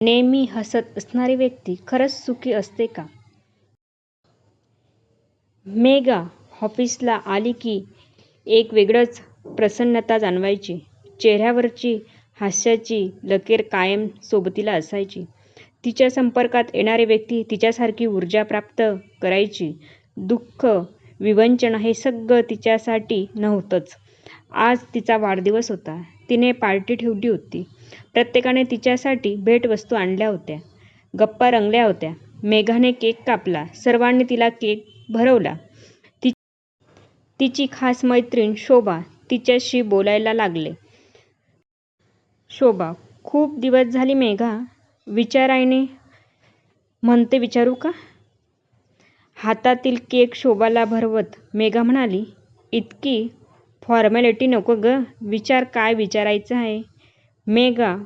नेहमी हसत असणारी व्यक्ती खरंच सुखी असते का? मेघा ऑफिसला आली की एक वेगळंच प्रसन्नता जाणवायची. चेहऱ्यावरची हास्याची लकेर कायम सोबतीला असायची. तिच्या संपर्कात येणारी व्यक्ती तिच्यासारखी ऊर्जा प्राप्त करायची. दुःख, विवंचन हे सगळं तिच्यासाठी नव्हतंच. आज तिचा वाढदिवस होता. तिने पार्टी ठेवली होती. प्रत्येकाने तिच्यासाठी भेटवस्तू आणल्या होत्या. गप्पा रंगल्या होत्या. मेघाने केक कापला. सर्वांनी तिला केक भरवला. तिची खास मैत्रीण शोभा तिच्याशी बोलायला लागले. शोभा खूप दिवस झाली मेघा विचारायने म्हणते विचारू का? हातातील केक शोभाला भरवत मेघा म्हणाली. इतकी फॉर्मॅलिटी नको गं. विचार काय विचारायचं आहे? मेघा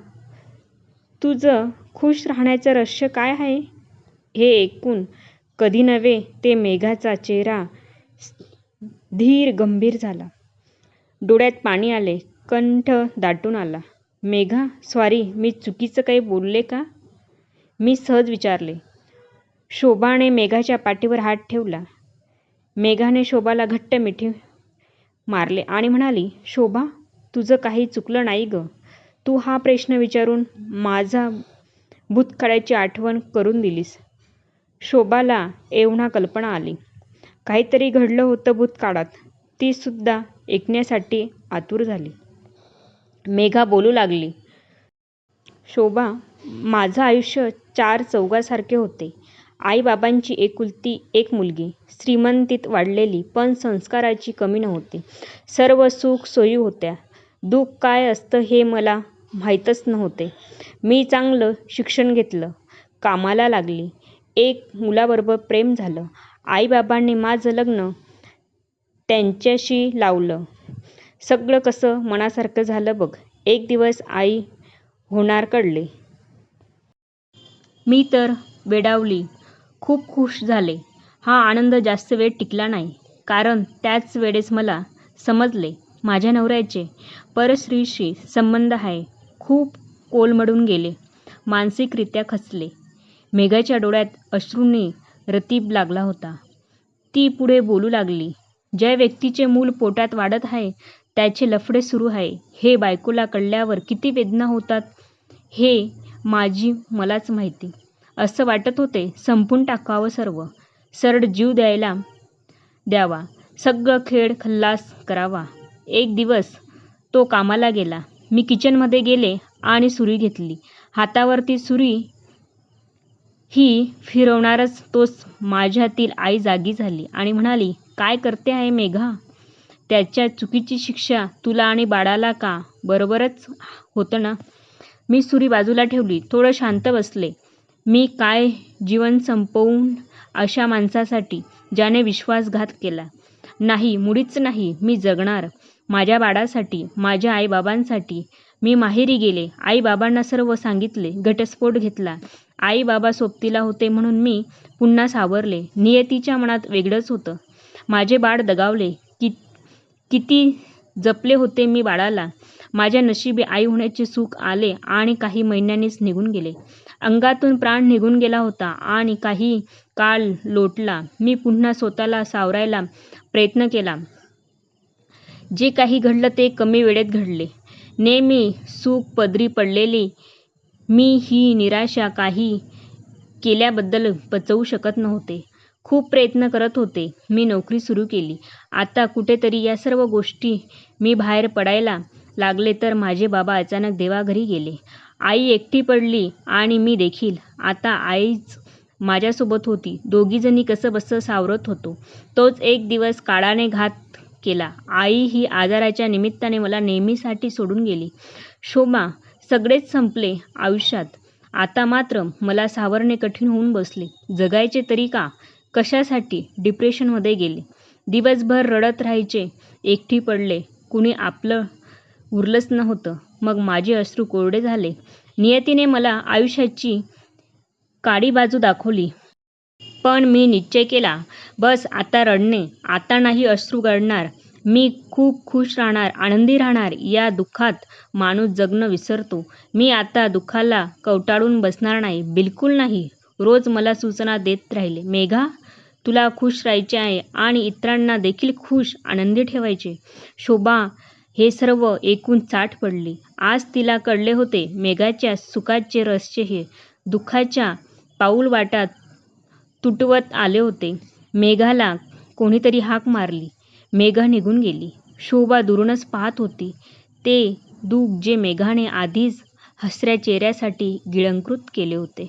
तुझं खूष राहण्याचं रहस्य काय आहे? हे ऐकून कधी नव्हे ते मेघाचा चेहरा धीर गंभीर झाला. डोळ्यात पाणी आले. कंठ दाटून आला. मेघा सॉरी मी चुकीचं काही बोलले का? मी सहज विचारले. शोभाने मेघाच्या पाठीवर हात ठेवला. मेघाने शोभाला घट्ट मिठी मारले आणि म्हणाली शोभा तुझं काही चुकलं नाही गं. तू हा प्रश्न विचारून माझा भूतकाळाची आठवण करून दिलीस. शोभाला एव्हाना कल्पना आली. काहीतरी घडलं होतं भूतकाळात. ती सुद्धा ऐकण्यासाठी आतुर झाली. मेघा बोलू लागली. शोभा माझं आयुष्य चार चौघासारखे होते. आई बाबांची एकुलती एक मुलगी. श्रीमंतीत वाढलेली पण संस्काराची कमी नव्हती. सर्व सुख सोयी होत्या. दुःख काय असतं हे मला माहीतच नव्हते. मी चांगलं शिक्षण घेतलं. कामाला लागली. एक मुलाबरोबर प्रेम झालं. आई बाबांनी माझं लग्न त्याच्याशी लावलं. सगळं कसं मनासारखं झालं बघ. एक दिवस आई होणार कळले. मी तर वेडावली. खूप खूष झाले. हा आनंद जास्त वेळ टिकला नाही. कारण त्याच वेळेस मला समजले माझ्या नवऱ्याचे परस्त्रीशी संबंध आहे खूप कोलमडून गेले. मानसिकरित्या खचले. मेघाच्या डोळ्यात अश्रूंनी रतीब लागला होता. ती पुढे बोलू लागली. ज्या व्यक्तीचे मूल पोटात वाढत आहे त्याचे लफडे सुरू आहे हे बायकोला कळल्यावर किती वेदना होतात हे माझी मलाच माहिती. असं वाटत होते संपून टाकावं सर्व. सरळ जीव द्यायला द्यावा. सगळं खेळ खल्लास करावा. एक दिवस तो कामाला गेला. मी किचनमध्ये गेले आणि सुरी घेतली. हातावरती सुरी ही फिरवणारच तोच माझ्यातील आई जागी झाली आणि म्हणाली काय करते आहे मेघा? त्याच्या चुकीची शिक्षा तुला आणि बाळाला का? बरोबरच होतं ना? मी सुरी बाजूला ठेवली. थोडं शांत बसले. मी काय जीवन संपवून अशा माणसासाठी ज्याने विश्वासघात केला? नाही मुळीच नाही. मी जगणार. माझ्या बाळासाठी. माझ्या आईबाबांसाठी मी माहेरी गेले. आईबाबांना सर्व सांगितले. घटस्फोट घेतला. आई बाबा सोबतीला होते म्हणून मी पुन्हा सावरले. नियतीच्या मनात वेगळंच होतं. माझे बाळ दगावले. किती जपले होते मी बाळाला. माझ्या नशिबी आई होण्याचे सुख आले आणि काही महिन्यांनीच निघून गेले. अंगातून प्राण निघून गेला होता आणि काही काळ लोटला. मी पुन्हा स्वतःला सावरायला प्रयत्न केला. जे काही घडलं ते कमी वेळेत घडले. नेहमी सुख पदरी पडलेली मी ही निराशा काही केल्याबद्दल पचवू शकत नव्हते. खूप प्रयत्न करत होते. मी नोकरी सुरू केली. आता कुठेतरी या सर्व गोष्टी मी बाहेर पडायला लागले तर माझे बाबा अचानक देवाघरी गेले. आई एकटी पडली आणि मी देखील. आता आईच माझ्यासोबत होती. दोघीजणी कसंबसं सावरत होतो. तोच एक दिवस काळाने घात केला. आई ही आजाराच्या निमित्ताने मला नेहमीसाठी सोडून गेली. शोभा सगळेच संपले आयुष्यात. आता मात्र मला सावरणे कठीण होऊन बसले. जगायचे तरी का? कशासाठी? डिप्रेशनमध्ये गेले. दिवसभर रडत राहायचे. एकटी पडले. कुणी आपलं उरलंच नव्हतं. मग माझे अश्रू कोरडे झाले. नियतीने मला आयुष्याची काळी बाजू दाखवली. पण मी निश्चय केला बस आता रडणे. आता नाही अश्रू गळणार. मी खूप खुश राहणार आनंदी राहणार या दुःखात माणूस जगणं विसरतो मी आता दुःखाला कवटाळून बसणार नाही बिलकुल नाही रोज मला सूचना देत राहिले मेघा तुला खुश राहायचे आहे आणि इतरांना देखील खुश आनंदी ठेवायचे शोभा हे सर्व ऐकून चाट पडली आज तिला कळले होते मेघाच्या सुखाचे रहस्य हे दुःखाच्या पाऊलवाटात तुटवत आले होते. मेघाला कोणीतरी हाक मारली. मेघा निघून गेली. शोभा दुरूनच पाहत होती. ते दुःख जे मेघाने आधीच हसऱ्या चेहऱ्यासाठी गिळंकृत केले होते.